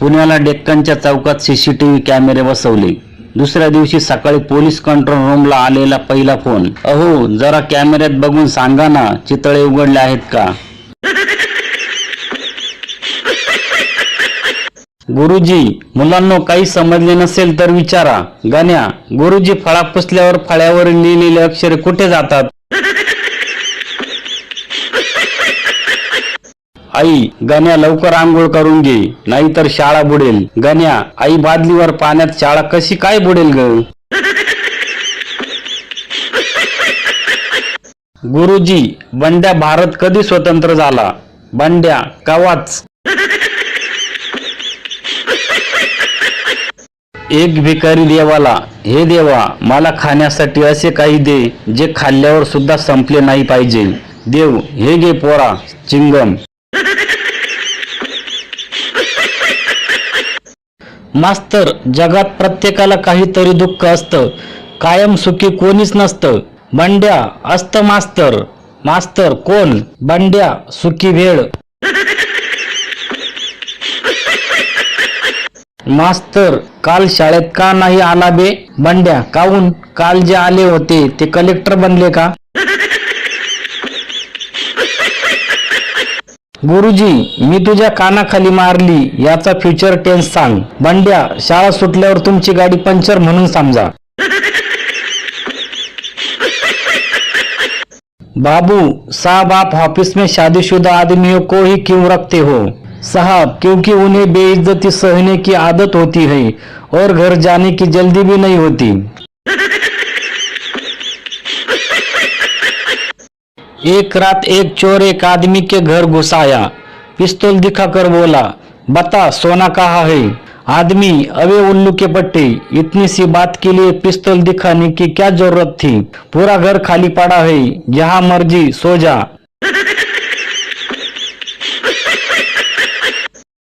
पुण्याला डेक्कनच्या चौकात सीसीटीव्ही कॅमेरे बसवले. दुसऱ्या दिवशी सकाळी पोलीस कंट्रोल रूमला आलेला पहिला फोन. अहो जरा कॅमेऱ्यात बघून सांगा ना चितळे उघडले आहेत का? गुरुजी मुलांना काही समजले नसेल तर विचारा. गण्या गुरुजी फळा पुसल्यावर फळ्यावर लिहिलेले अक्षरे कुठे जातात? आई गण्या लवकर आंघोळ करून घे नाहीतर शाळा बुडेल. गण्या आई बादलीवर पाण्यात शाळा कशी काय बुडेल ग? गुरुजी बंड्या भारत कधी स्वतंत्र झाला? बंड्या कवाच? एक भिकारी देवाला हे देवा मला खाण्यासाठी असे काही दे जे खाल्ल्यावर सुद्धा संपले नाही पाहिजे. देव हे घे पोरा चिंगम. मास्तर जगात प्रत्येकाला काहीतरी दुःख असतं. कायम सुखी कोणीच नसतं. बंड्या असतं मास्तर. मास्तर कोण? बंड्या सुखी भेळ. मास्तर काल शाळेत का नाही आला बे? बंड्या काऊन काल जे आले होते ते कलेक्टर बनले का? गुरुजी मी तुझ्या कानाखाली मारली याचा फ्युचर टेन्स सांग. बंड्या शाळा सुटल्यावर तुमची गाडी पंक्चर म्हणून समजा. बाबू साहब आप ऑफिस में शादीशुदा आदमियों को ही क्यों रखते हो? साहब क्योंकि उन्हें बेइज्जती सहने की आदत होती है और घर जाने की जल्दी भी नहीं होती। एक रात एक चोर एक आदमी के घर घुस आया पिस्तौल दिखाकर बोला, बता, सोना कहाँ है? आदमी, अबे उल्लू के पट्टे, इतनी सी बात के लिए पिस्तौल दिखाने की क्या ज़रूरत थी? पूरा घर खाली पड़ा है, जहाँ मर्ज़ी, सो जा।